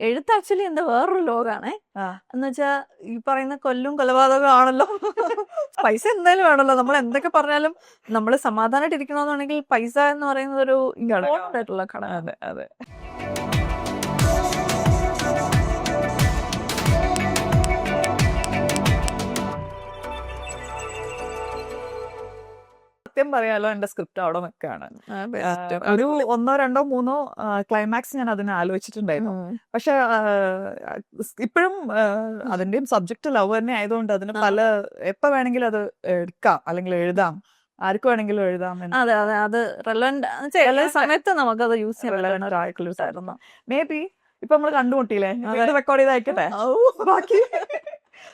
എഴുത്ത് ആക്ച്വലി എന്താ വേറൊരു ലോകാണേ. എന്ന് വെച്ചാ ഈ പറയുന്ന കൊല്ലും കൊലപാതകം ആണല്ലോ പൈസ എന്തായാലും വേണമല്ലോ നമ്മൾ എന്തൊക്കെ പറഞ്ഞാലും നമ്മൾ സമാധാനമായിട്ട് ഇരിക്കണമെന്നുണ്ടെങ്കിൽ പൈസ എന്ന് പറയുന്നത് ഒരു ഇമ്പോർട്ടന്റ് ആയിട്ടുള്ള ഘടകം. അതെ അതെ. സത്യം പറയാലോ എന്റെ സ്ക്രിപ്റ്റ് അവിടെ നിൽക്കുകയാണ് ഒരു ഒന്നോ രണ്ടോ മൂന്നോ ക്ലൈമാക്സ് ഞാൻ അതിനെ ആലോചിച്ചിട്ടുണ്ടായിരുന്നു. പക്ഷെ ഇപ്പോഴും അതിന്റെയും സബ്ജക്ട് ലവ് തന്നെ ആയതുകൊണ്ട് അതിന് പല എപ്പ വേണമെങ്കിലും അത് എടുക്കാം അല്ലെങ്കിൽ എഴുതാം. ആർക്ക് വേണമെങ്കിലും എഴുതാം അതെ അതെ അത് റെലവെന്റ് സമയത്ത് നമുക്കത് യൂസ് ചെയ്യാൻ മേ ബി ഇപ്പൊ നമ്മൾ കണ്ടുമുട്ടിയില്ലേ? റെക്കോർഡ് ചെയ്ത് അയക്കട്ടെ? ബാക്കി.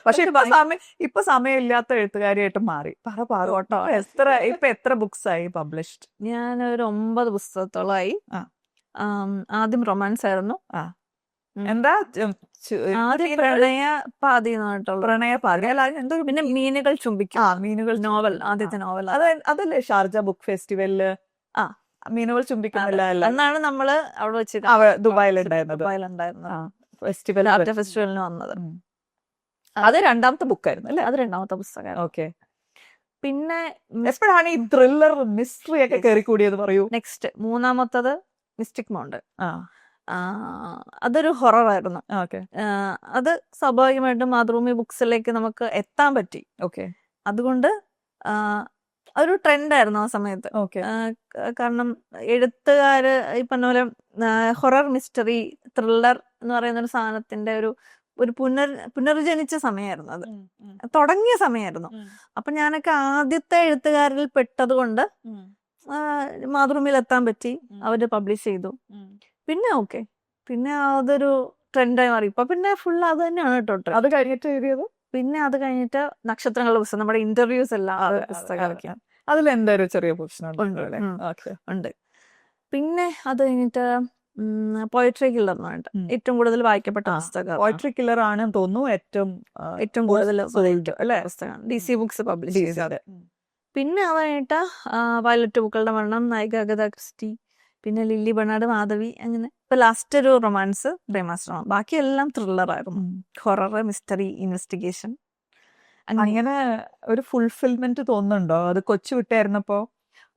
പക്ഷെ ഇപ്പൊ സമയം ഇപ്പൊ സമയമില്ലാത്ത എഴുത്തുകാരിയായിട്ട് മാറി. പറ പാറോട്ടോ എത്ര ഇപ്പൊ എത്ര ബുക്സ് ആയി പബ്ലിഷ്ഡ് ഞാൻ ഒരു ഒമ്പത് പുസ്തകത്തോളമായി. ആദ്യം റൊമാൻസ് ആയിരുന്നു. എന്താ ആദ്യം പ്രണയ പാതി പ്രണയ പാതി. അല്ല എന്തോ പിന്നെ മീനുകൾ ചുംബിക്കും. ആ മീനുകൾ നോവൽ ആദ്യത്തെ നോവൽ. അത് അതല്ലേ ഷാർജ ബുക്ക് ഫെസ്റ്റിവലിൽ? ആ. മീനുകൾ ചുംബിക്കുന്നില്ല അന്നാണ് നമ്മൾ അവിടെ വെച്ച് ദുബായിലുണ്ടായിരുന്നത്. ദുബായിലുണ്ടായിരുന്നത്. ആ, ഫെസ്റ്റിവൽ ആദ്യ ഫെസ്റ്റിവലിന് വന്നത്. അത് രണ്ടാമത്തെ ബുക്കായിരുന്നു അല്ലേ? അത് രണ്ടാമത്തെ പുസ്തകം ഓക്കെ. പിന്നെ എപ്പോഴാണ് ഈ ത്രില്ലർ മിസ്റ്ററി ഒക്കെ കയറി കൂടിയത് പറയൂ? നെക്സ്റ്റ് മൂന്നാമത്തത് മിസ്റ്റിക് മൗണ്ട്. അതൊരു ഹൊററായിരുന്നു. ഓക്കെ. അത് സ്വാഭാവികമായിട്ടും മാതൃഭൂമി ബുക്സിലേക്ക് നമുക്ക് എത്താൻ പറ്റി. ഓക്കെ. അതുകൊണ്ട് ഒരു ട്രെൻഡായിരുന്നു ആ സമയത്ത്. ഓക്കെ. കാരണം എഴുത്തുകാര് ഈ പറഞ്ഞ പോലെ ഹൊറർ മിസ്റ്ററി ത്രില്ലർ എന്ന് പറയുന്ന ഒരു സാധനത്തിന്റെ ഒരു ഒരു പുനർ പുനർജനിച്ച സമയമായിരുന്നു അത്. തുടങ്ങിയ സമയമായിരുന്നു അപ്പൊ ഞാനൊക്കെ ആദ്യത്തെ എഴുത്തുകാരിൽ പെട്ടത് കൊണ്ട് മാതൃഭൂമിയിൽ എത്താൻ പറ്റി. അവർ പബ്ലിഷ് ചെയ്തു. പിന്നെ ഓക്കെ പിന്നെ അതൊരു ട്രെൻഡായി മാറി. ഇപ്പൊ പിന്നെ ഫുൾ അത് തന്നെയാണ് കേട്ടോ അത് കഴിഞ്ഞിട്ട് എഴുതിയത്? പിന്നെ അത് കഴിഞ്ഞിട്ട് നക്ഷത്രങ്ങളുടെ പുസ്തകം നമ്മുടെ ഇന്റർവ്യൂസ് എല്ലാം അതിലെന്തായാലും പുസ്തകമൊക്കെ അതിൽ എന്താ ഒരു ചെറിയ. ഉണ്ട്. പിന്നെ അത് കഴിഞ്ഞിട്ട് പോയട്രി കില്ലർ എന്ന് പറഞ്ഞിട്ട് ഏറ്റവും കൂടുതൽ വായിക്കപ്പെട്ട പുസ്തകം പോയട്രി കില്ലർ ആണ് തോന്നുന്നു ഏറ്റവും ഏറ്റവും കൂടുതൽ പുസ്തകമാണ് ഡി സി ബുക്സ് പബ്ലിഷ് ചെയ്തത്. പിന്നെ അത് കഴിഞ്ഞിട്ട് വയലറ്റ് പൂക്കളുടെ മരണം നായിക അഗത ക്രിസ്റ്റി പിന്നെ ലില്ലി ബണാട് മാധവി അങ്ങനെ. ഇപ്പൊ ലാസ്റ്റ് ഒരു റൊമാൻസ് പ്രേമാശ്രമം ബാക്കിയെല്ലാം ത്രില്ലർ ആയിരുന്നു. ഹൊറർ മിസ്റ്ററി ഇൻവെസ്റ്റിഗേഷൻ അങ്ങനെ ഒരു ഫുൾഫിൽമെന്റ് തോന്നുന്നുണ്ടോ? അത് കൊച്ചു വിട്ടായിരുന്നപ്പോ?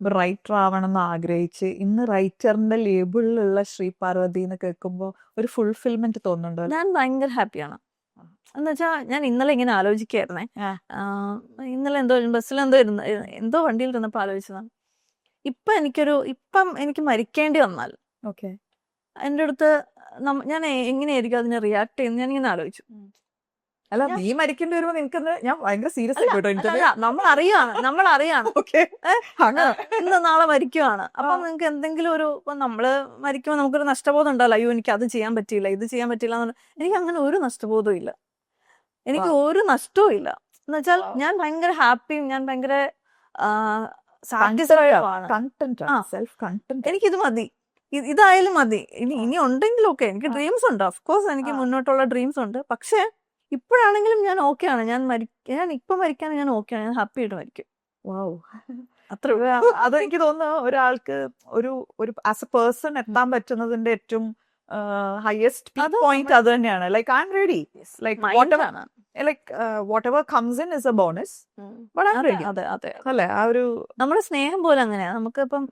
റൈറ്റർ ആവണം എന്ന് ആഗ്രഹിച്ച് ഇന്ന് റൈറ്ററിന്റെ ലേബിളിലുള്ള ശ്രീ പാർവതി എന്ന് കേൾക്കുമ്പോ ഒരു ഫുൾഫിൽമെന്റ് തോന്നുന്നുണ്ടോ? ഞാൻ ഭയങ്കര ഹാപ്പിയാണ് എന്നുവെച്ചാ ഞാൻ ഇന്നലെ ഇങ്ങനെ ആലോചിക്കായിരുന്നേ. ഇന്നലെ എന്തോ ബസ്സിൽ എന്തോ ഇരുന്ന് എന്തോ വണ്ടിയിൽ ഇരുന്നപ്പോൾ ആലോചിച്ചതാണ്. ഇപ്പൊ എനിക്കൊരു ഇപ്പം എനിക്ക് മരിക്കേണ്ടി വന്നാൽ ഓക്കെ. എന്റെ അടുത്ത് ഞാൻ എങ്ങനെയായിരിക്കും അതിനെ റിയാക്ട് ചെയ്യുന്നത്? ഞാൻ ഇങ്ങനെ ആലോചിച്ചു അല്ല നീ മരിക്കേണ്ടി വരുമ്പോ നിനക്ക് ഞാൻ ഭയങ്കര സീരിയസ് അല്ല, നമ്മൾ അറിയാണ് നമ്മൾ അറിയാണ് ഇന്ന് നാളെ മരിക്കുവാണ്. അപ്പൊ നിങ്ങക്ക് എന്തെങ്കിലും ഒരു ഇപ്പൊ നമ്മൾ മരിക്കുമ്പോൾ നമുക്കൊരു നഷ്ടബോധം ഉണ്ടല്ലോ. അയ്യോ എനിക്ക് അത് ചെയ്യാൻ പറ്റിയില്ല ഇത് ചെയ്യാൻ പറ്റില്ല എന്ന് എനിക്ക് അങ്ങനെ ഒരു നഷ്ടബോധവും ഇല്ല. എനിക്ക് ഒരു നഷ്ടവും ഇല്ല. എന്ന് വെച്ചാൽ. ഞാൻ ഭയങ്കര ഹാപ്പിയും ഞാൻ ഭയങ്കര എനിക്ക് ഇത് എനിക്കിത് മതി. ഇതായാലും മതി. ഇനി ഇനി ഉണ്ടെങ്കിലും ഒക്കെ എനിക്ക്. ഡ്രീംസ് ഉണ്ട്. ഓഫ് കോഴ്സ് എനിക്ക് മുന്നോട്ടുള്ള ഡ്രീംസ് ഉണ്ട്. പക്ഷേ ഇപ്പോഴാണെങ്കിലും ഞാൻ ഓക്കെ ആണ്. ഞാൻ മരി ഞാൻ ഇപ്പൊ മരിക്കാൻ ഞാൻ ഓക്കെ ആണ്. ഞാൻ ഹാപ്പി ആയിട്ട് മരിക്കും. വാവ് അത്രേ ഉള്ളൂ. അത് എനിക്ക് തോന്നുന്നു ഒരാൾക്ക് ഒരു ഒരു ആസ് എ പേഴ്സൺ എത്താൻ പറ്റുന്നതിന്റെ ഏറ്റവും ഹയസ്റ്റ് പോയിന്റ് അത് തന്നെയാണ്. Like I'm ready like like what. Like whatever comes in is a bonus അതെ അതെ അല്ലേ? ആ ഒരു നമ്മുടെ സ്നേഹം പോലെ അങ്ങനെയാ. നമുക്ക് ഇപ്പം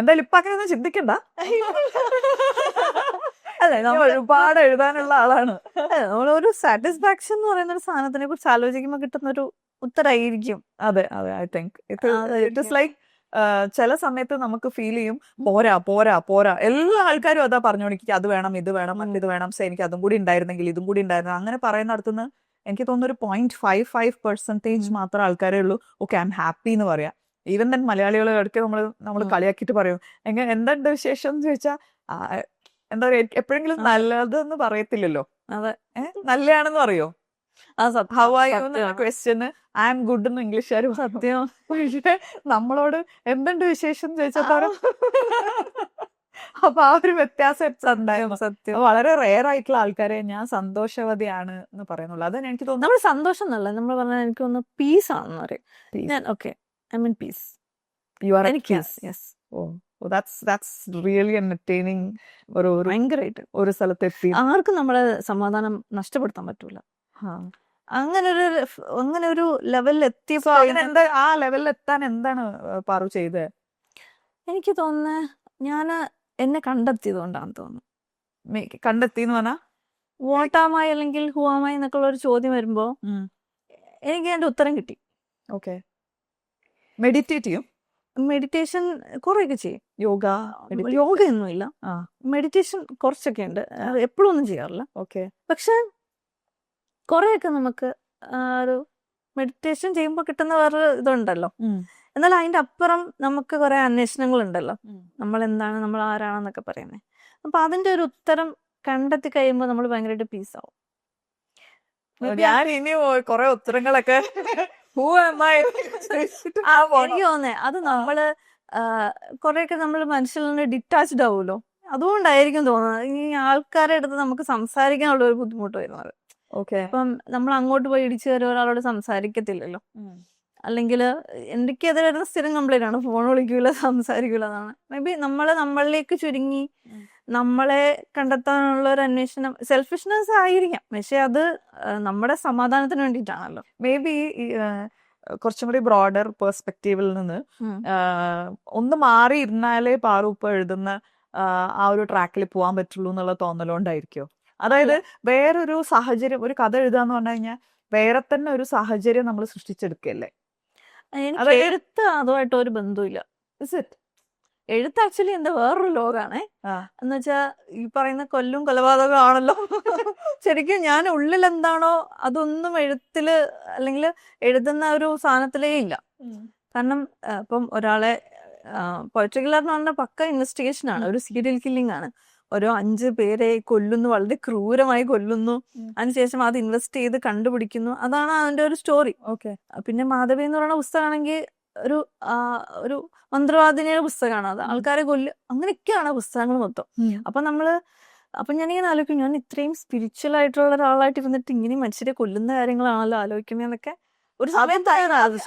എന്തായാലും ഇപ്പൊ അങ്ങനെ ഒന്നും ചിന്തിക്കണ്ട. അല്ലെ? നമ്മൾ ഒരുപാട് എഴുതാനുള്ള ആളാണ്. നമ്മൾ ഒരു സാറ്റിസ്ഫാക്ഷൻ എന്ന് പറയുന്ന ഒരു സാധനത്തിനെ കുറിച്ച് ആലോചിക്കുമ്പോൾ കിട്ടുന്ന ഒരു ഉത്തരായിരിക്കും. അതെ അതെ I think. It. Is like ചില സമയത്ത് നമുക്ക് ഫീൽ ചെയ്യും പോരാ പോരാ പോരാ. എല്ലാ ആൾക്കാരും അതാ പറഞ്ഞോണ്ടിരിക്കും അത് വേണം ഇത് വേണം മറ്റേത് വേണം. സെ എനിക്ക് അതും കൂടി ഉണ്ടായിരുന്നെങ്കിൽ ഇതും കൂടി ഉണ്ടായിരുന്നു. അങ്ങനെ പറയുന്നിടത്തുനിന്ന് എനിക്ക് തോന്നുന്നു ഒരു പോയിന്റ് ഫൈവ് ഫൈവ് പെർസെന്റേജ് മാത്രം ആൾക്കാരേ ഉള്ളൂ. ഓക്കെ ഐ എം ഹാപ്പി എന്ന് പറയാം. ഈവൻ തന്നെ മലയാളികളെ ഇടയ്ക്ക് നമ്മൾ നമ്മൾ. കളിയാക്കിയിട്ട് പറയും. എങ്ങനെ എന്തുണ്ട് വിശേഷം എന്ന് ചോദിച്ചാൽ എന്താ പറയാ എപ്പോഴെങ്കിലും. നല്ലതെന്ന് പറയത്തില്ലല്ലോ. അതെ. നല്ലതാണെന്ന് പറയോ? ആ. ക്വസ്റ്റ്യന് ഐ ആം ഗുഡ് എന്ന് ഇംഗ്ലീഷുകാർ സത്യം. പക്ഷെ നമ്മളോട് എന്തുണ്ട് വിശേഷം ചോദിച്ചാൽ അപ്പൊ ആ ഒരു വ്യത്യാസം ഉണ്ടായിരുന്നു. സത്യം. വളരെ റെയർ ആയിട്ടുള്ള ആൾക്കാരെ ഞാൻ സന്തോഷവതിയാണ് എന്ന് പറയുന്നുള്ളൂ. അതാണ് എനിക്ക് തോന്നുന്നു നമ്മൾ സന്തോഷം എന്നല്ല. നമ്മൾ പറഞ്ഞാൽ എനിക്ക് ഒന്ന് പീസ് ആണെന്ന് പറയും. ഞാൻ okay I mean peace you are എനിക്ക് yes oh. That's that's really entertaining ഒരു ഒരു ഭയങ്കരമായിട്ട് ഒരു സ്ഥലത്ത് എത്തി. ആർക്കും നമ്മളെ സമാധാനം നഷ്ടപ്പെടുത്താൻ പറ്റൂല. അങ്ങനെ ഒരു അങ്ങനെ ഒരു ലെവലിൽ എത്തിയപ്പോ എന്താ ആ ലെവലിൽ എത്താൻ എന്താണ് പാറു ചെയ്തത് എനിക്ക് തോന്നുന്നത് ഞാൻ എന്നെ കണ്ടെത്തിയത് കൊണ്ടാണെന്ന് തോന്നുന്നു. കണ്ടെത്തി എന്ന് പറഞ്ഞാ? വോട്ടാമായി അല്ലെങ്കിൽ ഹുവാമായി എന്നൊക്കെ ഉള്ള ഒരു ചോദ്യം വരുമ്പോ എനിക്ക് അതിന്റെ ഉത്തരം കിട്ടി. ഓക്കെ മെഡിറ്റേറ്റ് ചെയ്യും? മെഡിറ്റേഷൻ കുറെയൊക്കെ ചെയ്യും. യോഗ യോഗ ഒന്നുമില്ല മെഡിറ്റേഷൻ കുറച്ചൊക്കെ ഉണ്ട് എപ്പോഴും ഒന്നും ചെയ്യാറില്ല. ഓക്കെ. പക്ഷെ കുറെയൊക്കെ നമുക്ക് ഒരു മെഡിറ്റേഷൻ ചെയ്യുമ്പോൾ കിട്ടുന്ന വേറൊരു ഇതുണ്ടല്ലോ. എന്നാൽ അതിന്റെ അപ്പുറം നമുക്ക് കുറെ അന്വേഷണങ്ങൾ ഉണ്ടല്ലോ നമ്മൾ എന്താണ് നമ്മൾ ആരാണെന്നൊക്കെ പറയുന്നത് അപ്പൊ അതിന്റെ ഒരു ഉത്തരം കണ്ടെത്തി കഴിയുമ്പോൾ നമ്മൾ ഭയങ്കരമായിട്ട് പീസ് ആവും ഞാൻ ഇനി കുറെ ഉത്തരങ്ങളൊക്കെ എനിക്ക് തോന്നേ അത് നമ്മൾ കുറെയൊക്കെ നമ്മൾ മനസ്സിൽ നിന്ന് ഡിറ്റാച്ച്ഡ് ആവുമല്ലോ അതുകൊണ്ടായിരിക്കും തോന്നുന്നത്. ഈ ആൾക്കാരുടെ അടുത്ത് നമുക്ക് സംസാരിക്കാനുള്ള ഒരു ബുദ്ധിമുട്ട് വരുന്നത്. ഓക്കെ. അപ്പം നമ്മൾ അങ്ങോട്ട് പോയി ഇടിച്ചു കയറി ഒരാളോട് സംസാരിക്കത്തില്ലല്ലോ. അല്ലെങ്കിൽ എനിക്ക് വരുന്ന സ്ഥിരം കംപ്ലൈന്റ് ആണ്. ഫോൺ വിളിക്കൂല സംസാരിക്കൂല എന്നാണ്. മേ ബി നമ്മൾ നമ്മളിലേക്ക് ചുരുങ്ങി നമ്മളെ കണ്ടെത്താനുള്ള ഒരു അന്വേഷണം സെൽഫിഷ്നെസ് ആയിരിക്കാം. പക്ഷെ അത് നമ്മുടെ സമാധാനത്തിന് വേണ്ടിയിട്ടാണല്ലോ. മേ ബി കുറച്ചും കൂടി ബ്രോഡർ പെർസ്പെക്റ്റീവിൽ നിന്ന് ഒന്ന് മാറി ഇരുന്നാലേ പാറൂപ്പ് എഴുതുന്ന ആ ഒരു ട്രാക്കിൽ പോകാൻ പറ്റുള്ളൂ എന്നുള്ള തോന്നലുകൊണ്ടായിരിക്കോ അതായത് വേറൊരു സാഹചര്യം ഒരു കഥ എഴുതാന്ന് പറഞ്ഞു കഴിഞ്ഞാൽ വേറെ തന്നെ ഒരു സാഹചര്യം നമ്മൾ സൃഷ്ടിച്ചെടുക്കല്ലേ? എനിക്ക് എഴുത്ത് അതുമായിട്ട് ഒരു ബന്ധമില്ല ഇസ് ഇറ്റ് എഴുത്ത് ആക്ച്വലി എന്താ വേറൊരു ലോകാണേ. എന്ന് വെച്ചാ ഈ പറയുന്ന കൊല്ലും കൊലപാതകം ആണല്ലോ ശരിക്കും ഞാൻ ഉള്ളിൽ എന്താണോ അതൊന്നും എഴുത്തിൽ അല്ലെങ്കിൽ എഴുതുന്ന ഒരു സാധനത്തിലേ ഇല്ല. കാരണം ഇപ്പം ഒരാളെ പോയട്രി കില്ലർ എന്ന് പറഞ്ഞ പക്ക ഇൻവെസ്റ്റിഗേഷൻ ആണ്. ഒരു സീരിയൽ കില്ലിംഗ് ആണ്. ഓരോ അഞ്ച് പേരെ കൊല്ലുന്നു വളരെ ക്രൂരമായി കൊല്ലുന്നു. അതിനുശേഷം അത് ഇൻവെസ്റ്റ് ചെയ്ത് കണ്ടുപിടിക്കുന്നു. അതാണ് അതിന്റെ ഒരു സ്റ്റോറി ഓക്കെ. പിന്നെ മാധവി എന്ന് പറയുന്ന പുസ്തകമാണെങ്കിൽ ഒരു ഒരു മന്ത്രവാദിനിയുടെ പുസ്തകമാണ് അത്. ആൾക്കാരെ കൊല്ല് അങ്ങനെയൊക്കെയാണ് പുസ്തകങ്ങൾ മൊത്തം. അപ്പൊ നമ്മൾ അപ്പൊ ഞാനിങ്ങനെ ആലോചിക്കും ഞാൻ ഇത്രയും സ്പിരിച്വൽ ആയിട്ടുള്ള ഒരാളായിട്ട് ഇരുന്നിട്ട് ഇങ്ങനെ മനുഷ്യരെ കൊല്ലുന്ന കാര്യങ്ങളാണല്ലോ ആലോചിക്കുന്നതൊക്കെ ഒരു സമയത്ത്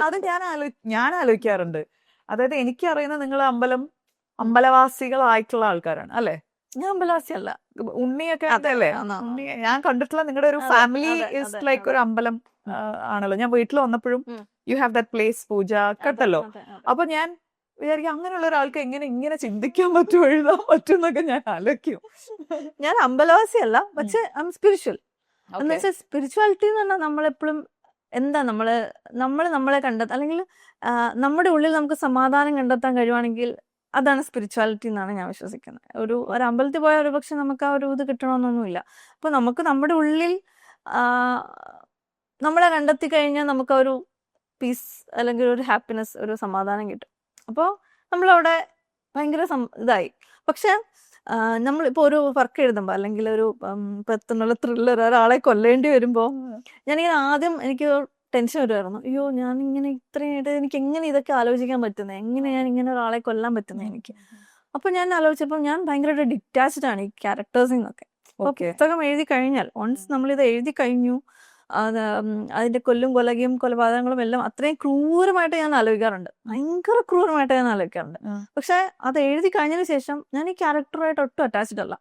അത് ഞാൻ ഞാൻ ആലോചിക്കാറുണ്ട്. അതായത് എനിക്ക് എനിക്കറിയുന്ന നിങ്ങൾ അമ്പലം അമ്പലവാസികളായിട്ടുള്ള ആൾക്കാരാണ് അല്ലെ? ഞാൻ അമ്പലവാസി അല്ല ഉണ്ണിയൊക്കെ അതെ, അതല്ലേ. ഉണ്ണി ഞാൻ കണ്ടിട്ടുള്ള നിങ്ങളുടെ ഒരു ഫാമിലി ലൈക്ക് ഒരു അമ്പലം ആണല്ലോ. ഞാൻ വീട്ടിൽ വന്നപ്പോഴും. You have that place Pooja കേട്ടല്ലോ. അപ്പൊ ഞാൻ വിചാരിക്കും അങ്ങനെയുള്ള ഒരാൾക്ക് എങ്ങനെ ഇങ്ങനെ ചിന്തിക്കാൻ പറ്റും എഴുതാൻ പറ്റും എന്നൊക്കെ ഞാൻ ആലോചിക്കും. ഞാൻ അമ്പലവാസിയല്ല പക്ഷെ ഐ എം സ്പിരിച്വൽ എന്ന്. വെച്ചാൽ സ്പിരിച്വാലിറ്റി എന്ന് പറഞ്ഞാൽ നമ്മളെപ്പോഴും എന്താ നമ്മൾ നമ്മൾ നമ്മളെ കണ്ടെത്താൻ അല്ലെങ്കിൽ നമ്മുടെ ഉള്ളിൽ നമുക്ക് സമാധാനം കണ്ടെത്താൻ കഴിയുവാണെങ്കിൽ അതാണ് സ്പിരിച്വാലിറ്റി എന്നാണ് ഞാൻ വിശ്വസിക്കുന്നത്. ഒരു ഒരു അമ്പലത്തിൽ പോയാൽ ഒരു പക്ഷെ നമുക്ക് ആ ഒരു ഇത് കിട്ടണമെന്നൊന്നുമില്ല. അപ്പൊ നമുക്ക് നമ്മുടെ ഉള്ളിൽ നമ്മളെ കണ്ടെത്തി കഴിഞ്ഞാൽ നമുക്ക് ഒരു പീസ് അല്ലെങ്കിൽ ഒരു ഹാപ്പിനെസ് ഒരു സമാധാനം കിട്ടും. അപ്പോൾ നമ്മളവിടെ ഭയങ്കര ഇതായി. പക്ഷെ നമ്മളിപ്പോൾ ഒരു വർക്ക് എഴുതുമ്പോൾ അല്ലെങ്കിൽ ഒരു പെത്തുന്നുള്ള ത്രില്ലർ ഒരാളെ കൊല്ലേണ്ടി വരുമ്പോൾ ഞാനിങ്ങനെ ആദ്യം എനിക്ക് ടെൻഷൻ വരുമായിരുന്നു അയ്യോ ഞാൻ ഇങ്ങനെ ഇത്രയായിട്ട് എനിക്ക് എങ്ങനെ ഇതൊക്കെ ആലോചിക്കാൻ പറ്റുന്നത് എങ്ങനെ ഞാൻ ഇങ്ങനെ ഒരാളെ കൊല്ലാൻ പറ്റുന്നത് എനിക്ക്? അപ്പൊ ഞാൻ ആലോചിച്ചപ്പോൾ ഞാൻ ഭയങ്കര ഡിറ്റാച്ച്ഡ് ആണ് ഈ ക്യാരക്ടേഴ്സിൽ നിന്നൊക്കെ പുസ്തകം എഴുതി കഴിഞ്ഞാൽ വൺസ് ഇത് എഴുതി കഴിഞ്ഞു അത് അതിന്റെ കൊല്ലും കൊലകയും കൊലപാതകങ്ങളും എല്ലാം അത്രയും ക്രൂരമായിട്ട് ഞാൻ ആലോചിക്കാറുണ്ട്. ഭയങ്കര ക്രൂരമായിട്ട് ഞാൻ ആലോചിക്കാറുണ്ട്. പക്ഷെ അത് എഴുതി കഴിഞ്ഞതിന് ശേഷം ഞാൻ ഈ ക്യാരക്ടറുമായിട്ട് ഒട്ടും അറ്റാച്ച്ഡ് അല്ല.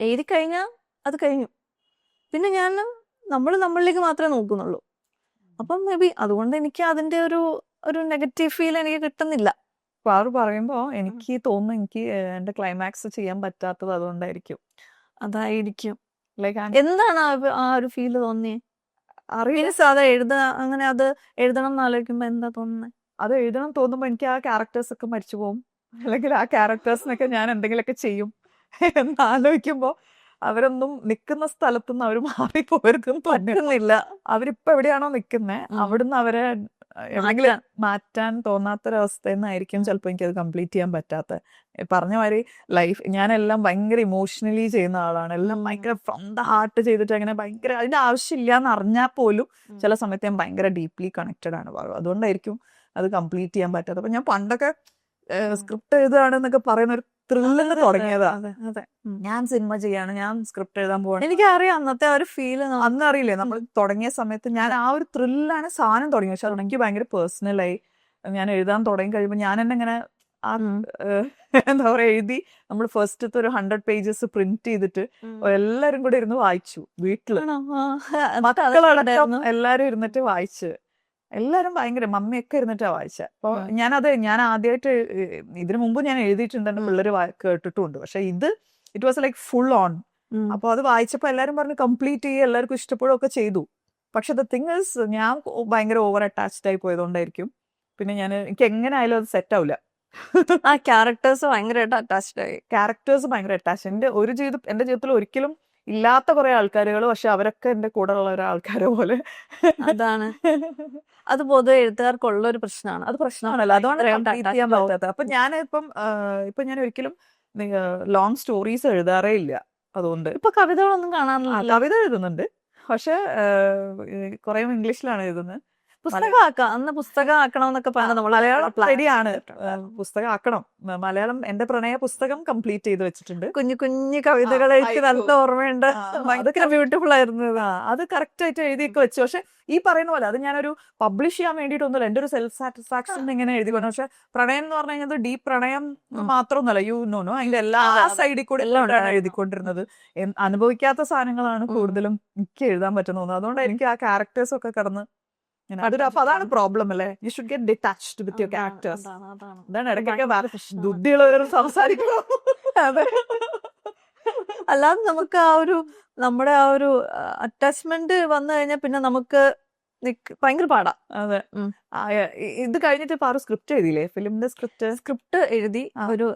എഴുതി കഴിഞ്ഞാൽ അത് കഴിഞ്ഞു. പിന്നെ ഞാൻ നമ്മൾ നമ്മളിലേക്ക് മാത്രമേ നോക്കുന്നുള്ളൂ. അപ്പം മേ ബി അതുകൊണ്ട് എനിക്ക് അതിന്റെ ഒരു ഒരു നെഗറ്റീവ് ഫീൽ എനിക്ക് കിട്ടുന്നില്ല. പാറു പറയുമ്പോൾ എനിക്ക് തോന്നുന്നു എനിക്ക് എന്റെ ക്ലൈമാക്സ് ചെയ്യാൻ പറ്റാത്തത് അതുകൊണ്ടായിരിക്കും. അതായിരിക്കും. എന്താണ് ആ ഒരു- ഫീൽ തോന്നിയത് മീൻസ് അത് എഴുത അങ്ങനെ അത് എഴുതണം എന്ന് ആലോചിക്കുമ്പോ എന്താ തോന്നുന്നത് അത് എഴുതണം തോന്നുമ്പോ എനിക്ക് ആ ക്യാരക്ടേഴ്സ് ഒക്കെ മരിച്ചു പോകും. അല്ലെങ്കിൽ ആ ക്യാരക്ടേഴ്സിനൊക്കെ ഞാൻ എന്തെങ്കിലുമൊക്കെ ചെയ്യും എന്ന് ആലോചിക്കുമ്പോ അവരൊന്നും നിൽക്കുന്ന സ്ഥലത്തുനിന്ന് അവർ മാറി പോരുതെന്ന് തോന്നുന്നില്ല അവരിപ്പോ എവിടെയാണോ നിൽക്കുന്നത്. അവിടുന്ന് അവരെ എവിടെങ്കിലും മാറ്റാൻ. തോന്നാത്തൊരവസ്ഥ തോന്നാത്തൊരവസ്ഥയെന്നായിരിക്കും ചിലപ്പോൾ എനിക്കത് കംപ്ലീറ്റ് ചെയ്യാൻ പറ്റാത്ത. പറഞ്ഞ മാതിരി ലൈഫ് ഞാനെല്ലാം ഭയങ്കര ഇമോഷണലി ചെയ്യുന്ന ആളാണ്. എല്ലാം. ഭയങ്കര ഫ്രം ദ ഹാർട്ട് ചെയ്തിട്ട് അങ്ങനെ ഭയങ്കര അതിന്റെ ആവശ്യമില്ല എന്ന് അറിഞ്ഞാൽ പോലും ചില സമയത്ത് ഞാൻ ഭയങ്കര ഡീപ്ലി കണക്റ്റഡ് ആണ് പറയുക അതുകൊണ്ടായിരിക്കും അത് കംപ്ലീറ്റ് ചെയ്യാൻ പറ്റാത്തത് അപ്പൊ ഞാൻ പണ്ടൊക്കെ സ്ക്രിപ്റ്റ് എഴുതുകയാണെന്നൊക്കെ പറയുന്ന ഒരു ത്രില്ലിന് തുടങ്ങിയതാ. അതെ അതെ. ഞാൻ സിനിമ ചെയ്യാണ് ഞാൻ സ്ക്രിപ്റ്റ് എഴുതാൻ പോകണം എനിക്ക് അറിയാം അന്നത്തെ ആ ഒരു ഫീൽ അന്ന് അറിയില്ലേ നമ്മൾ തുടങ്ങിയ സമയത്ത് ഞാൻ ആ ഒരു ത്രില്ലാണ് സാധനം തുടങ്ങി പക്ഷെ അത് എനിക്ക് ഭയങ്കര പേഴ്സണലായി. ഞാൻ എഴുതാൻ തുടങ്ങി കഴിയുമ്പോൾ ഞാൻ തന്നെ ഇങ്ങനെ. എന്താ പറയാ എഴുതി നമ്മൾ ഫസ്റ്റത്തെ ഒരു ഹൺഡ്രഡ് പേജസ് പ്രിന്റ് ചെയ്തിട്ട്. എല്ലാരും കൂടെ ഇരുന്ന് വായിച്ചു വീട്ടിൽ. മക്കളടക്കം? എല്ലാരും ഇരുന്നിട്ട് വായിച്ച്. എല്ലാരും ഭയങ്കര മമ്മിയൊക്കെ ഇരുന്നിട്ടാ വായിച്ച. അപ്പൊ. ഞാനത് ഞാൻ ആദ്യമായിട്ട് ഇതിനു മുമ്പ് ഞാൻ എഴുതിയിട്ടുണ്ട് എന്റെ ഉം. പിള്ളേര് കേട്ടിട്ടുമുണ്ട്. പക്ഷെ ഇത് it was like full on. അപ്പൊ അത് വായിച്ചപ്പോ എല്ലാരും പറഞ്ഞു കംപ്ലീറ്റ് ചെയ്യുക എല്ലാവർക്കും ഇഷ്ടപ്പെടുകയൊക്കെ ചെയ്തു. പക്ഷെ ദ തിങ് ഇസ് ഞാൻ ഭയങ്കര ഓവർ അറ്റാച്ച്ഡ് ആയി പോയതുകൊണ്ടായിരിക്കും. പിന്നെ ഞാൻ എനിക്ക് എങ്ങനെ ആയാലും അത് സെറ്റ് ആവില്ല ആ ക്യാരക്ടേഴ്സ് ഭയങ്കരമായിട്ട് അറ്റാച്ച്ഡ് ആയി. ക്യാരക്ടേഴ്സ് ഭയങ്കര അറ്റാച്ച് എന്റെ ഒരു ജീവിതം എന്റെ ജീവിതത്തിൽ ഒരിക്കലും ഇല്ലാത്ത കുറെ ആൾക്കാരുകൾ പക്ഷെ അവരൊക്കെ എന്റെ കൂടെ ഉള്ള ഒരാൾക്കാരെ പോലെ. അതാണ്. അത് പൊതുവെ എഴുത്തുകാർക്കുള്ള ഒരു പ്രശ്നമാണ് അത് പ്രശ്നമാണല്ലോ അതുകൊണ്ട്. അപ്പൊ ഞാൻ ഇപ്പം ഇപ്പൊ ഞാൻ ഒരിക്കലും ലോങ് സ്റ്റോറീസ് എഴുതാറേ ഇല്ല. അതുകൊണ്ട് ഇപ്പൊ കവിതകളൊന്നും കാണാനില്ല കാണാറില്ല കവിത എഴുതുന്നുണ്ട്. പക്ഷെ കുറെ ഇംഗ്ലീഷിലാണ് എഴുതുന്നത്. പുസ്തകമാക്കാം. അന്ന് പുസ്തകമാക്കണമെന്നൊക്കെ പറഞ്ഞ നമ്മൾ മലയാളം ശരിയാണ്. പുസ്തകമാക്കണം. പുസ്തകം ആക്കണം മലയാളം എന്റെ പ്രണയ പുസ്തകം കംപ്ലീറ്റ് ചെയ്ത് വെച്ചിട്ടുണ്ട്. കുഞ്ഞു കുഞ്ഞു കവിതകൾ എനിക്ക് നല്ല ഓർമ്മയുണ്ട്. ഭയങ്കര അതൊക്കെ ബ്യൂട്ടിഫുൾ ആയിരുന്നു. അത് കറക്റ്റ് ആയിട്ട് എഴുതിയൊക്കെ വെച്ചു. പക്ഷെ ഈ പറയുന്ന പോലെ അത് ഞാനൊരു പബ്ലിഷ് ചെയ്യാൻ വേണ്ടിയിട്ടൊന്നുമില്ല. എന്റെ ഒരു സെൽഫ് സാറ്റിസ്ഫാക്ഷൻ ഇങ്ങനെ എഴുതി കൊണ്ട് പക്ഷെ പ്രണയം എന്ന് പറഞ്ഞു കഴിഞ്ഞാൽ ഡീപ് പ്രണയം. മാത്രമൊന്നുമല്ല. യു നോ നോ അതിന്റെ എല്ലാ. സൈഡിൽ കൂടെ എല്ലാം എഴുതിക്കൊണ്ടിരുന്നത്. അനുഭവിക്കാത്ത സാധനങ്ങളാണ് കൂടുതലും എനിക്ക് എഴുതാൻ പറ്റുന്നത് അതുകൊണ്ട് എനിക്ക് ആ ക്യാരക്ടേഴ്സ് ഒക്കെ കടന്ന് അതൊരു അപ്പൊ അതാണ് പ്രോബ്ലം അല്ലേ? You should get detached with your characters അതാണ്, ഇടയ്ക്കൊക്കെ. ബുദ്ധിയുള്ളവർ സംസാരിക്കണം അതെ. അല്ലാതെ നമുക്ക് ആ ഒരു നമ്മുടെ ആ ഒരു അറ്റാച്ച്മെന്റ് വന്നു കഴിഞ്ഞാൽ പിന്നെ നമുക്ക് ഭയങ്കര പാടാ. അതെ. ഇത് കഴിഞ്ഞിട്ട് പാറു സ്ക്രിപ്റ്റ് എഴുതിയില്ലേ? ഫിലിമിന്റെ സ്ക്രിപ്റ്റ് സ്ക്രിപ്റ്റ് എഴുതി ഒരു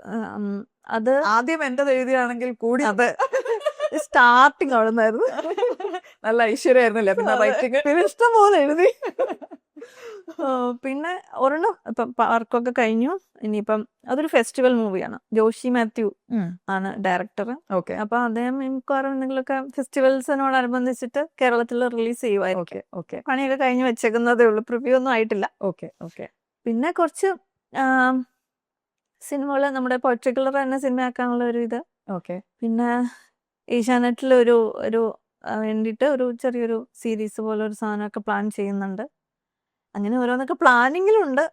അത് ആദ്യം എന്റേത് എഴുതിയാണെങ്കിൽ കൂടി അതെ. സ്റ്റാർട്ടിങ് അവിടെ നിന്നായിരുന്നു നല്ല ഐശ്വര്യമായിരുന്നില്ലേ? പിന്നെ. റൈറ്റിംഗ് പിന്നെ ഇഷ്ടം പോലെ എഴുതി. പിന്നെ ഒരെണ്ണം ഇപ്പം പാർക്കൊക്കെ കഴിഞ്ഞു. ഇനിയിപ്പം അതൊരു ഫെസ്റ്റിവൽ മൂവിയാണ് ജോഷി മാത്യു ആണ് ഡയറക്ടർ ഓക്കെ അപ്പൊ അദ്ദേഹം മിക്കവാറും എന്തെങ്കിലുമൊക്കെ ഫെസ്റ്റിവൽസിനോടനുബന്ധിച്ചിട്ട് കേരളത്തിൽ റിലീസ് ചെയ്യുമായിരിക്കും ഓക്കെ പണിയൊക്കെ കഴിഞ്ഞ് വെച്ചേക്കുന്നതേ ഉള്ളൂ. പ്രിവ്യൂ ഒന്നും ആയിട്ടില്ല. ഓക്കെ ഓക്കെ പിന്നെ കുറച്ച് സിനിമകൾ നമ്മുടെ പൊളിറ്റിക്കുലർ തന്നെ സിനിമയാക്കാനുള്ള ഒരു ഇത്. ഓക്കെ പിന്നെ ഏഷ്യാനെറ്റിൽ ഒരു ഒരു വേണ്ടിയിട്ട് ഒരു ചെറിയൊരു സീരീസ് പോലെ ഒരു സാധനമൊക്കെ പ്ലാൻ ചെയ്യുന്നുണ്ട്. അങ്ങനെ ഓരോന്നൊക്കെ പ്ലാനിങ്ങിലുണ്ട്.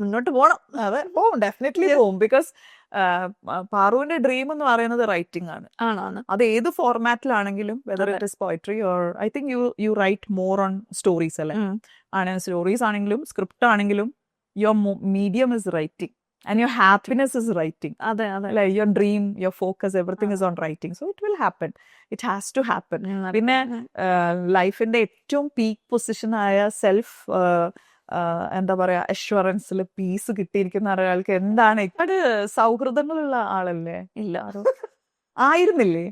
മുന്നോട്ട് പോകണം അതെ പോവും. ഡെഫിനറ്റ്ലി പോവും. ബിക്കോസ് പാറുവിന്റെ ഡ്രീം എന്ന് പറയുന്നത് റൈറ്റിംഗ് ആണ്. ആണാണ്. അത് ഏത് ഫോർമാറ്റിലാണെങ്കിലും whether. It is poetry or I think you you write more on stories അല്ലേ. ആണ് സ്റ്റോറീസ് ആണെങ്കിലും സ്ക്രിപ്റ്റ് ആണെങ്കിലും your medium is writing and your happiness is writing അതെ അതെ. അല്ലെ? Your dream your focus everything is on writing so it will happen it has to happen പിന്നെ ലൈഫിന്റെ ഏറ്റവും പീക്ക് പൊസിഷൻ ആയ സെൽഫ് എന്താ പറയാ അഷ്വറൻസിൽ പീസ് കിട്ടിയിരിക്കുന്ന ഒരാൾക്ക് എന്താണ് ഒരുപാട് സൗഹൃദങ്ങളുള്ള ആളല്ലേ? ഇല്ല. ആയിരുന്നില്ലേ?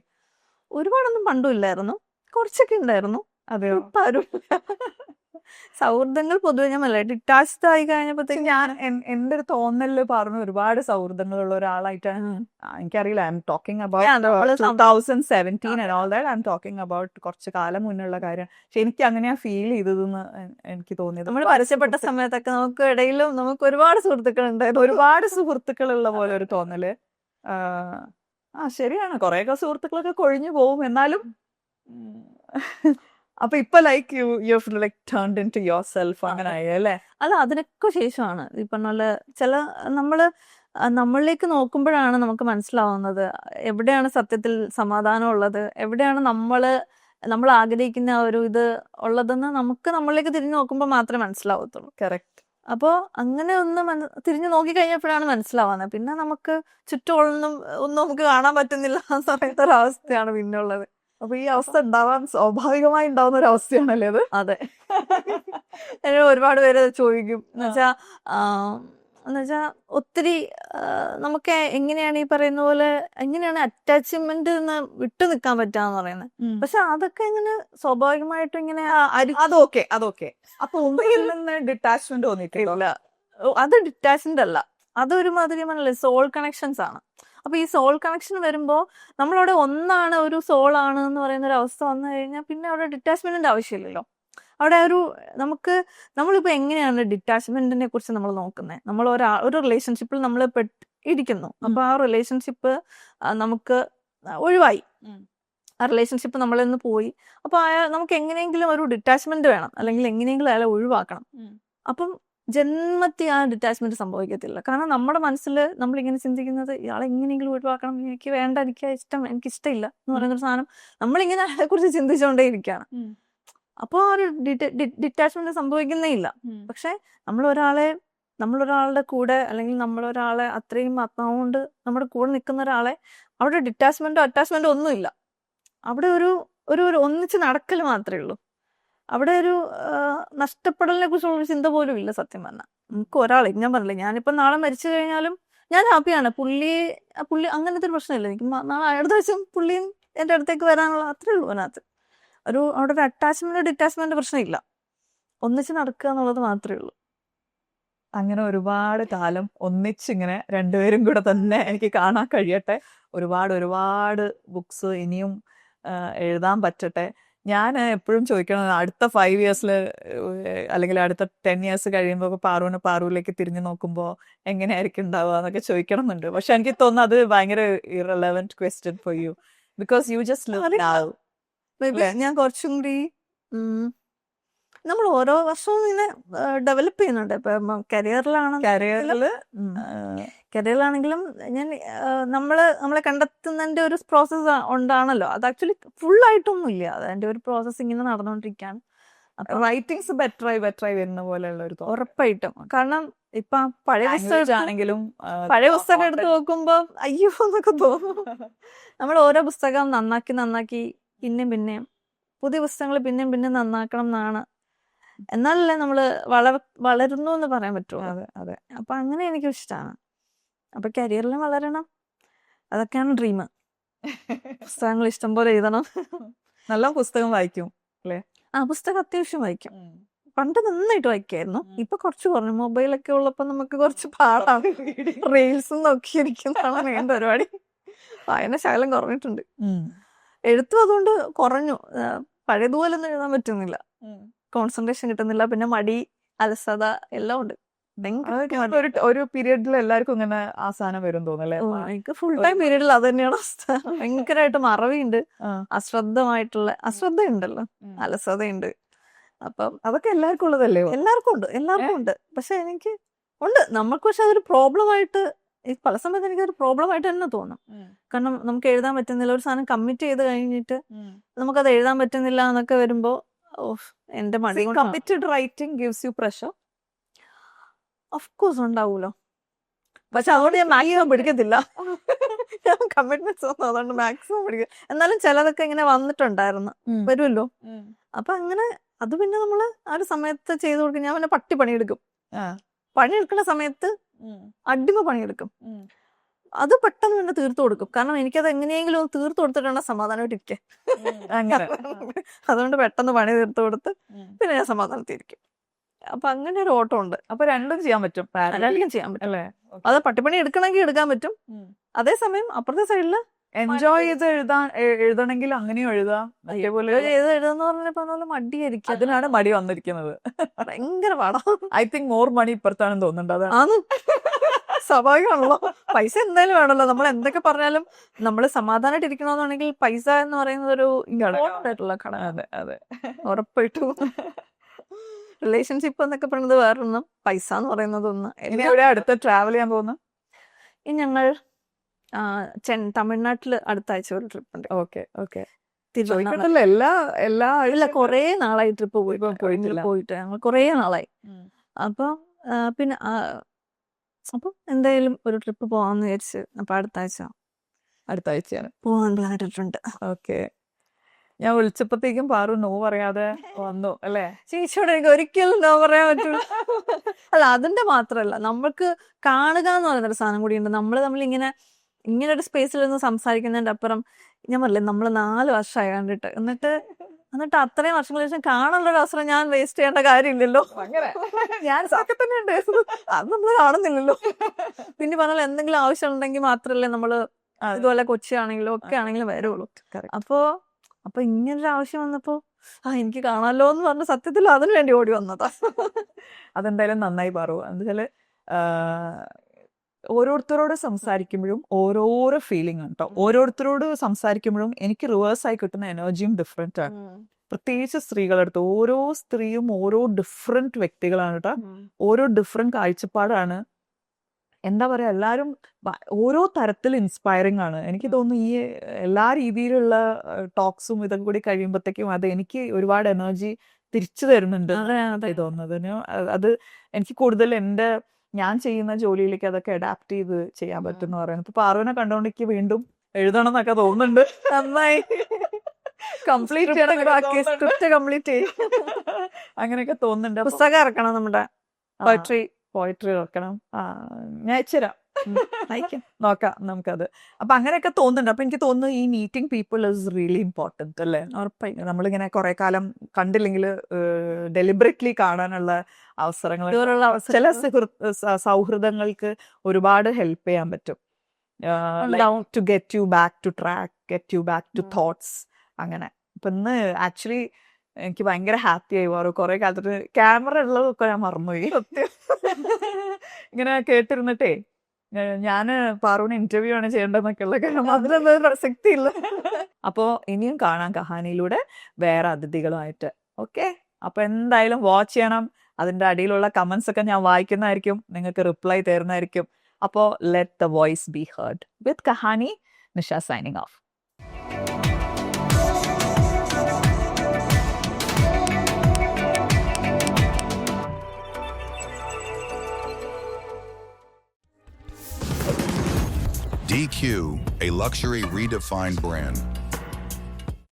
ഒരുപാടൊന്നും പണ്ടും ഇല്ലായിരുന്നു. കുറച്ചൊക്കെ ഉണ്ടായിരുന്നു. അതെ ആരും സൗഹൃദങ്ങൾ പൊതുവെ ഞാൻ മല്ല ഡിറ്റാച്ച്ഡ് ആയി കഴിഞ്ഞപ്പോഴത്തേക്ക് ഞാൻ എന്റെ ഒരു തോന്നലിൽ പറഞ്ഞു ഒരുപാട് സൗഹൃദങ്ങളുള്ള ഒരാളായിട്ടാണ് എനിക്കറിയില്ല. ഐ എം ടോക്കിംഗ് അബൌട്ട് നമ്മൾ two some- thousand seventeen and all that I'm talking about കുറച്ച് കാലം മുന്നുള്ള കാര്യം. പക്ഷെ എനിക്ക് അങ്ങനെയാ ഫീൽ ചെയ്തതെന്ന് എനിക്ക് തോന്നിയത്. നമ്മൾ പരസ്യപ്പെട്ട സമയത്തൊക്കെ നമുക്ക് ഇടയിലും നമുക്ക് ഒരുപാട് സുഹൃത്തുക്കൾ ഉണ്ടായിരുന്നു ഒരുപാട് സുഹൃത്തുക്കൾ ഉള്ള പോലെ ഒരു തോന്നൽ. ആ, ശരിയാണ്. കുറെയൊക്കെ സുഹൃത്തുക്കളൊക്കെ കൊഴിഞ്ഞു പോവും എന്നാലും അപ്പൊ ഇപ്പൊ like you you like turned into yourself അങ്ങനെ ആയി അല്ലേ? അല്ല അതിനൊക്കെ ശേഷമാണ്. ഈ പറഞ്ഞ പോലെ ചില നമ്മൾ നമ്മളിലേക്ക് നോക്കുമ്പോഴാണ് നമുക്ക് മനസ്സിലാവുന്നത്. എവിടെയാണ് സത്യത്തിൽ സമാധാനം ഉള്ളത്? എവിടെയാണ് നമ്മൾ നമ്മൾ ആഗ്രഹിക്കുന്ന ആ ഒരു ഇത് ഉള്ളതെന്ന് നമുക്ക് നമ്മളിലേക്ക് തിരിഞ്ഞു നോക്കുമ്പോൾ മാത്രമേ മനസ്സിലാവത്തുള്ളൂ. കറക്റ്റ് അപ്പോൾ അങ്ങനെ ഒന്ന് മന- തിരിഞ്ഞു നോക്കി കഴിഞ്ഞപ്പോഴാണ് മനസ്സിലാവുന്നത്. പിന്നെ നമുക്ക് ചുറ്റും ഒന്നും നമുക്ക് കാണാൻ പറ്റുന്നില്ല ആ പറയുന്ന ഒരവസ്ഥയാണ് പിന്നെ ഉള്ളത്. അപ്പൊ ഈ അവസ്ഥ ഉണ്ടാവാൻ സ്വാഭാവികമായി ഉണ്ടാവുന്ന ഒരു അവസ്ഥയാണല്ലേ അത്? അതെ. ഞാൻ ഒരുപാട് പേര് അത് ചോദിക്കും. എന്നുവെച്ചാ എന്നുവെച്ചാ ഒത്തിരി നമുക്ക് എങ്ങനെയാണ് ഈ പറയുന്ന പോലെ എങ്ങനെയാണ് അറ്റാച്ച്മെന്റ് വിട്ടു നിൽക്കാൻ പറ്റാന്ന് പറയുന്നത്? പക്ഷെ അതൊക്കെ ഇങ്ങനെ സ്വാഭാവികമായിട്ടും ഇങ്ങനെ അതൊക്കെ അതൊക്കെ അപ്പൊ ഉമ്മയിൽ നിന്ന് ഡിറ്റാച്ച്മെന്റ് തോന്നിയിട്ടില്ല. അത് ഡിറ്റാച്ച്മെന്റ് അല്ല. അതൊരു മാതിരി മനല്ലേ സോൾ കണക്ഷൻസ് ആണ്. അപ്പൊ ഈ സോൾ കണക്ഷൻ വരുമ്പോൾ നമ്മളവിടെ ഒന്നാണ് ഒരു സോൾ ആണ് എന്ന് പറയുന്ന ഒരു അവസ്ഥ വന്നു കഴിഞ്ഞാൽ പിന്നെ അവിടെ ഡിറ്റാച്ച്മെന്റിന്റെ ആവശ്യമില്ലല്ലോ. അവിടെ ഒരു നമുക്ക് നമ്മളിപ്പോ എങ്ങനെയാണ് ഡിറ്റാച്ച്മെന്റിനെ കുറിച്ച് നമ്മൾ നോക്കുന്നത് നമ്മൾ ഒരാ ഒരു റിലേഷൻഷിപ്പിൽ നമ്മൾ പെട്ട് ഇരിക്കുന്നു അപ്പൊ ആ റിലേഷൻഷിപ്പ് നമുക്ക് ഒഴിവായി. ആ റിലേഷൻഷിപ്പ് നമ്മളിൽ നിന്ന് പോയി. അപ്പൊ അയാൾ നമുക്ക് എങ്ങനെയെങ്കിലും ഒരു ഡിറ്റാച്ച്മെന്റ് വേണം. അല്ലെങ്കിൽ എങ്ങനെയെങ്കിലും അയാളെ ഒഴിവാക്കണം. അപ്പം ജന്മത്തിൽ ആ ഡിറ്റാച്ച്മെന്റ് സംഭവിക്കത്തില്ല. കാരണം നമ്മുടെ മനസ്സിൽ നമ്മളിങ്ങനെ ചിന്തിക്കുന്നത് ഇയാളെ എങ്ങനെയെങ്കിലും ഒഴിവാക്കണം. എനിക്ക് വേണ്ട എനിക്ക് ഇഷ്ടം എനിക്ക് ഇഷ്ടമില്ല എന്ന് പറയുന്ന ഒരു സാധനം നമ്മളിങ്ങനെ അതേക്കുറിച്ച് ചിന്തിച്ചുകൊണ്ടേ ഇരിക്കുകയാണ് അപ്പോൾ ആ ഒരു ഡിറ്റാച്ച്മെന്റ് സംഭവിക്കുന്നേ ഇല്ല. പക്ഷെ നമ്മളൊരാളെ നമ്മളൊരാളുടെ കൂടെ അല്ലെങ്കിൽ നമ്മളൊരാളെ അത്രയും ആത്മാവ് കൊണ്ട് നമ്മുടെ കൂടെ നിൽക്കുന്ന ഒരാളെ അവിടെ ഡിറ്റാച്ച്മെന്റോ അറ്റാച്ച്മെന്റോ ഒന്നുമില്ല. അവിടെ ഒരു ഒരു ഒരു ഒന്നിച്ച് നടക്കൽ മാത്രമേ ഉള്ളൂ. അവിടെ ഒരു നഷ്ടപ്പെടലിനെ കുറിച്ചുള്ള ഒരു ചിന്ത പോലും ഇല്ല സത്യം പറഞ്ഞാൽ നമുക്ക് ഒരാളെ ഞാൻ പറഞ്ഞില്ലേ ഞാനിപ്പോ നാളെ മരിച്ചു കഴിഞ്ഞാലും ഞാൻ ഹാപ്പിയാണ് പുള്ളി പുള്ളി അങ്ങനത്തെ ഒരു പ്രശ്നമില്ല. എനിക്ക് നാളെ അടുത്ത ദിവസം പുള്ളിയും എന്റെ അടുത്തേക്ക് വരാനുള്ള അത്രേ ഉള്ളൂ അതിനകത്ത്. ഒരു അവിടെ ഒരു അറ്റാച്ച്മെന്റ് ഡിറ്റാച്ച്മെന്റ് പ്രശ്നമില്ല. ഒന്നിച്ച് നടക്കുക എന്നുള്ളത് മാത്രമേ ഉള്ളൂ. അങ്ങനെ ഒരുപാട് കാലം ഒന്നിച്ചിങ്ങനെ രണ്ടുപേരും കൂടെ തന്നെ എനിക്ക് കാണാൻ കഴിയട്ടെ. ഒരുപാട് ഒരുപാട് ബുക്സ് ഇനിയും എഴുതാൻ പറ്റട്ടെ. ഞാൻ എപ്പോഴും ചോദിക്കണം അടുത്ത ഫൈവ് ഇയേഴ്സിൽ അല്ലെങ്കിൽ അടുത്ത ടെൻ ഇയേഴ്സ് കഴിയുമ്പോൾ പാറുവിന് പാറുവിലേക്ക് തിരിഞ്ഞു നോക്കുമ്പോൾ എങ്ങനെയായിരിക്കും ഉണ്ടാവുക എന്നൊക്കെ ചോദിക്കണം എന്നുണ്ട് പക്ഷെ എനിക്ക് തോന്നുന്നു അത് ഭയങ്കര irrelevant question for you because you just. Love ഞാൻ കുറച്ചും കൂടി നമ്മൾ ഓരോ വർഷവും ഇങ്ങനെ ഡെവലപ്പ് ചെയ്യുന്നുണ്ട്. ഇപ്പൊ കരിയറിലാണ് കരിയറിൽ കരിയറിലാണെങ്കിലും ഞാൻ നമ്മൾ നമ്മൾ നമ്മളെ കണ്ടെത്തുന്നതിന്റെ ഒരു പ്രോസസ്സ് ഉണ്ടാണല്ലോ. അത് ആക്ച്വലി ഫുൾ ആയിട്ടൊന്നും ഇല്ല അതിന്റെ ഒരു പ്രോസസ്സ് ഇങ്ങനെ നടന്നുകൊണ്ടിരിക്കുകയാണ് ബെറ്റർ റൈറ്റിംഗ്സ് ബെറ്ററായി ബെറ്ററായി വരുന്ന പോലെയുള്ള ഒരു. ഉറപ്പായിട്ടും. കാരണം ഇപ്പൊ പഴയ പുസ്തകമാണെങ്കിലും പഴയ പുസ്തകം എടുത്ത് നോക്കുമ്പോ അയ്യോ എന്നൊക്കെ തോന്നും. നമ്മൾ ഓരോ പുസ്തകം നന്നാക്കി നന്നാക്കി പിന്നെയും പിന്നെയും പുതിയ പുസ്തകങ്ങൾ പിന്നെയും പിന്നെയും നന്നാക്കണം എന്നാണ് എന്നാലല്ലേ നമ്മൾ വളർ വളരുന്നു എന്ന് പറയാൻ പറ്റുള്ളൂ അതെ അതെ. അപ്പൊ അങ്ങനെ എനിക്ക് ഇഷ്ടമാണ് അപ്പൊ കരിയറിലും വളരണം. അതൊക്കെയാണ് ഡ്രീം പുസ്തകങ്ങൾ ഇഷ്ടം പോലെ എഴുതണം. നല്ല പുസ്തകം വായിക്കും അല്ലേ? ആ പുസ്തകം അത്യാവശ്യം വായിക്കും. പണ്ട് നന്നായിട്ട് വായിക്കായിരുന്നു. ഇപ്പൊ കുറച്ച് കുറഞ്ഞു. മൊബൈലൊക്കെ ഉള്ളപ്പോ നമുക്ക് കുറച്ച് പാടാണ് റീൽസും നോക്കിയിരിക്കുന്നതാണ് മെയിൻ പരിപാടി. വായനശാലം കുറഞ്ഞിട്ടുണ്ട്. എഴുത്തും അതുകൊണ്ട് കുറഞ്ഞു. പഴയതുപോലെ ഒന്നും എഴുതാൻ പറ്റുന്നില്ല. കോൺസെൻട്രേഷൻ കിട്ടുന്നില്ല. പിന്നെ മടി അലസത എല്ലാം ഉണ്ട്. ഒരു പീരിയഡിൽ എല്ലാവർക്കും ഇങ്ങനെ ആ സാധനം വരും തോന്നല്ലേ എനിക്ക് ഫുൾ ടൈം പീരീഡിൽ അത് തന്നെയാണ് അവസ്ഥ. ഭയങ്കരമായിട്ട് മറവിയുണ്ട്. അശ്രദ്ധമായിട്ടുള്ള അശ്രദ്ധമായിട്ടുള്ള അശ്രദ്ധയുണ്ടല്ലോ. അലസതയുണ്ട്. അപ്പം അതൊക്കെ എല്ലാവർക്കും ഉള്ളതല്ലേ എല്ലാവർക്കും ഉണ്ട് എല്ലാവർക്കും ഉണ്ട്. പക്ഷെ എനിക്ക് ഉണ്ട്. നമുക്ക് പക്ഷെ അതൊരു പ്രോബ്ലം ആയിട്ട് പല സമയത്ത് എനിക്ക് ഒരു പ്രോബ്ലം ആയിട്ട് തന്നെ തോന്നും. കാരണം നമുക്ക് എഴുതാൻ പറ്റുന്നില്ല. ഒരു സാധനം കമ്മിറ്റ് ചെയ്ത് കഴിഞ്ഞിട്ട് നമുക്കത് എഴുതാൻ പറ്റുന്നില്ല എന്നൊക്കെ വരുമ്പോ ഓഫ് എന്റെ മടി committed writing gives you pressure of course ഉണ്ടാവൂലോ. പക്ഷെ അതുകൊണ്ട് ഞാൻ മാക്സിമം പിടിക്കത്തില്ല ഞാൻ കമ്മിറ്റ്മെന്റ്സ് ഒന്നും അതുകൊണ്ട് മാക്സിമം പിടിക്കും എന്നാലും ചിലതൊക്കെ ഇങ്ങനെ വന്നിട്ടുണ്ടായിരുന്നു. വരുമല്ലോ. അപ്പൊ അങ്ങനെ അത് പിന്നെ നമ്മൾ ആ ഒരു സമയത്ത് ചെയ്തു കൊടുക്കും. ഞാൻ പിന്നെ പട്ടി പണിയെടുക്കും. പണിയെടുക്കുന്ന സമയത്ത് അടിമ പണിയെടുക്കും. അത് പെട്ടെന്ന് തന്നെ തീർത്തു കൊടുക്കും. കാരണം എനിക്കത് എങ്ങനെയെങ്കിലും ഒന്ന് തീർത്തു കൊടുത്തിട്ടാണ് സമാധാനമായിട്ട് ഇരിക്കുക അങ്ങനെ. അതുകൊണ്ട് പെട്ടെന്ന് പണി തീർത്തു കൊടുത്ത് പിന്നെ ഞാൻ സമാധാനത്തിരിക്കും. അപ്പൊ അങ്ങനെ ഒരു ഓട്ടം ഉണ്ട്. അപ്പൊ രണ്ടും ചെയ്യാൻ പറ്റും. രണ്ടും ചെയ്യാൻ പറ്റും. അല്ലേ? അത് പട്ടിപ്പണി എടുക്കണമെങ്കിൽ എടുക്കാൻ പറ്റും. അതേസമയം അപ്പുറത്തെ സൈഡിൽ എൻജോയ് ചെയ്ത് എഴുതാൻ എ- എഴുതണമെങ്കിൽ അങ്ങനെയും എഴുതാം. അതേപോലെ ചെയ്ത് എഴുതുന്ന പറഞ്ഞ മടിയായിരിക്കും. അതിനാണ് മടി വന്നിരിക്കുന്നത്. ഭയങ്കര പാടാ. ഐ തിങ്ക് മോർ മണി ഇപ്പുറത്താണെന്ന് തോന്നുന്നുണ്ട്. അതാണ്. സ്വാഭാവികമാണല്ലോ. പൈസ എന്തായാലും വേണമല്ലോ. നമ്മൾ എന്തൊക്കെ പറഞ്ഞാലും നമ്മൾ സമാധാനമായിട്ട് ഇരിക്കണമെന്നുണ്ടെങ്കിൽ പൈസ എന്ന് പറയുന്നത് ഒരു ഘടകമായിട്ടുള്ള ആയിട്ടുള്ള ഘടകം. അതെ അതെ. ഉറപ്പായിട്ടും റിലേഷൻഷിപ്പ് എന്നൊക്കെ പറയുന്നത് വേറൊന്നും പൈസ എന്ന് പറയുന്നത് ഒന്ന്. എവിടെ അടുത്ത ട്രാവൽ ചെയ്യാൻ പോകുന്നു? ഇനി ഞങ്ങൾ ചെൻ തമിഴ്നാട്ടിൽ അടുത്ത ആഴ്ച ഒരു ട്രിപ്പ് ഉണ്ട്. Okay okay. കൊറേ ചോദിക്കണ്ടല്ലോ എല്ലാ എല്ലാ ഇല്ല കുറേ നാളായി ട്രിപ്പ് പോയി പോയിട്ടില്ല. പോയിട്ട് ഞങ്ങൾ കുറേ നാളായി. അപ്പൊ പിന്നെ അപ്പൊ എന്തായാലും ഒരു ട്രിപ്പ് പോവാന്ന് വിചാരിച്ച് അപ്പൊ അടുത്ത ആഴ്ച അടുത്ത ആഴ്ചയാണ് പോവാൻ പ്ലാൻ ഇട്ടിട്ടുണ്ട്. ഓക്കെ ഞാൻ വിളിച്ചപ്പോഴത്തേക്കും പാറു നോ പറയാതെ വന്നു അല്ലേ? ചേച്ചിയോട് എനിക്ക് ഒരിക്കലും നോ പറയാൻ പറ്റില്ല അല്ല അതിന്റെ മാത്രല്ല. നമ്മൾക്ക് കാണുക എന്ന് പറയുന്ന ഒരു സാധനം കൂടിയുണ്ട്. നമ്മൾ തമ്മിൽ ഇങ്ങനെ ഇങ്ങനെ ഒരു സ്പേസിൽ നിന്ന് സംസാരിക്കുന്നതിന്റെ അപ്പുറം ഞാൻ പറയില്ലേ നമ്മൾ നാല് വർഷമായി കണ്ടിട്ട്. എന്നിട്ട് എന്നിട്ട് അത്രയും വർഷങ്ങൾക്ക് ശേഷം കാണാനുള്ള ഒരു അവസരം ഞാൻ വേസ്റ്റ് ചെയ്യേണ്ട കാര്യമില്ലല്ലോ. ഞാൻ ഒക്കെ തന്നെ ഉണ്ട് അത് നമ്മൾ കാണുന്നില്ലല്ലോ. പിന്നെ പറഞ്ഞാൽ എന്തെങ്കിലും ആവശ്യം ഉണ്ടെങ്കിൽ മാത്രമല്ലേ നമ്മൾ അതെ. ഇതുപോലെ കൊച്ചി ആണെങ്കിലും ഒക്കെ ആണെങ്കിലും വരുള്ളൂ. അപ്പോ അപ്പൊ ഇങ്ങനൊരു ആവശ്യം വന്നപ്പോ ആ എനിക്ക് കാണാമല്ലോ എന്ന് പറഞ്ഞ സത്യത്തിൽ അതിനു വേണ്ടി ഓടി വന്നതാ. അതെന്തായാലും നന്നായി പാറു എന്നുവെച്ചാൽ ഓരോരുത്തരോട് സംസാരിക്കുമ്പോഴും ഓരോരോ ഫീലിംഗ് ആണ് കേട്ടോ ഓരോരുത്തരോട് സംസാരിക്കുമ്പോഴും എനിക്ക് റിവേഴ്സ് ആയി കിട്ടുന്ന എനർജിയും ഡിഫറെന്റ് ആണ്. പ്രത്യേകിച്ച് സ്ത്രീകളെടുത്ത് ഓരോ സ്ത്രീയും ഓരോ ഡിഫറെന്റ് വ്യക്തികളാണ് കേട്ടോ ഓരോ ഡിഫറെന്റ് കാഴ്ചപ്പാടാണ്. എന്താ പറയാ എല്ലാവരും ഓരോ തരത്തിൽ ഇൻസ്പയറിംഗ് ആണ്. എനിക്ക് തോന്നുന്നു ഈ എല്ലാ രീതിയിലുള്ള ടോക്സും ഇതും കൂടി കഴിയുമ്പോഴത്തേക്കും അത് എനിക്ക് ഒരുപാട് എനർജി തിരിച്ചു തരുന്നുണ്ട്. തോന്നുന്നത്. അതെ എനിക്ക് കൂടുതൽ എന്റെ ഞാൻ ചെയ്യുന്ന ജോലിയിലേക്ക് അതൊക്കെ അഡാപ്റ്റ് ചെയ്ത് ചെയ്യാൻ പറ്റും എന്ന് പറയുന്നത്. ഇപ്പൊ പാർവനെ കണ്ടോണ്ട് എനിക്ക് വീണ്ടും എഴുതണം എന്നൊക്കെ തോന്നുന്നുണ്ട്. നന്നായി. കംപ്ലീറ്റ് സ്ക്രിപ്റ്റ് കംപ്ലീറ്റ് ചെയ്യും. അങ്ങനെയൊക്കെ തോന്നുന്നുണ്ട്. പുസ്തകം ഇറക്കണം നമ്മുടെ പോയട്രി പോയിട്രി ഇറക്കണം. ആ ഞാൻ അയച്ചുതരാം അയക്കാം നോക്കാം നമുക്കത്. അപ്പൊ അങ്ങനെയൊക്കെ തോന്നുന്നുണ്ട്. അപ്പൊ എനിക്ക് തോന്നുന്നു ഈ meeting people is really important അല്ലേ? ഉറപ്പായി. നമ്മളിങ്ങനെ കുറെ കാലം കണ്ടില്ലെങ്കിൽ ഡെലിബറേറ്റ്ലി കാണാനുള്ള അവസരങ്ങൾ ചില സൗഹൃദങ്ങൾക്ക് ഒരുപാട് ഹെൽപ്പ് ചെയ്യാൻ പറ്റും. To get you back to track get you back to. Thoughts അങ്ങനെ. ഇപ്പൊ ഇന്ന് ആക്ച്വലി എനിക്ക് ഭയങ്കര ഹാപ്പി ആയി വേറെ കുറെ കാലത്തിന് ക്യാമറ ഉള്ളതൊക്കെ ഞാൻ മറന്നുപോയി. ഇങ്ങനെ കേട്ടിരുന്നിട്ടേ ഞാൻ പാറുവിന് ഇന്റർവ്യൂ ആണ് ചെയ്യേണ്ടതെന്നൊക്കെയുള്ള കാരണം അതിലൊന്നും പ്രസക്തി ഇല്ല അപ്പോ ഇനിയും കാണാം കഹാനിയിലൂടെ വേറെ അതിഥികളുമായിട്ട്. ഓക്കെ? അപ്പൊ എന്തായാലും വാച്ച് ചെയ്യണം. അതിന്റെ അടിയിലുള്ള കമന്റ്സ് ഒക്കെ ഞാൻ വായിക്കുന്നതായിരിക്കും. നിങ്ങൾക്ക് റിപ്ലൈ തരുന്നതായിരിക്കും. അപ്പോ let the voice be heard with Kahani Nisha signing off DQ, a luxury redefined brand.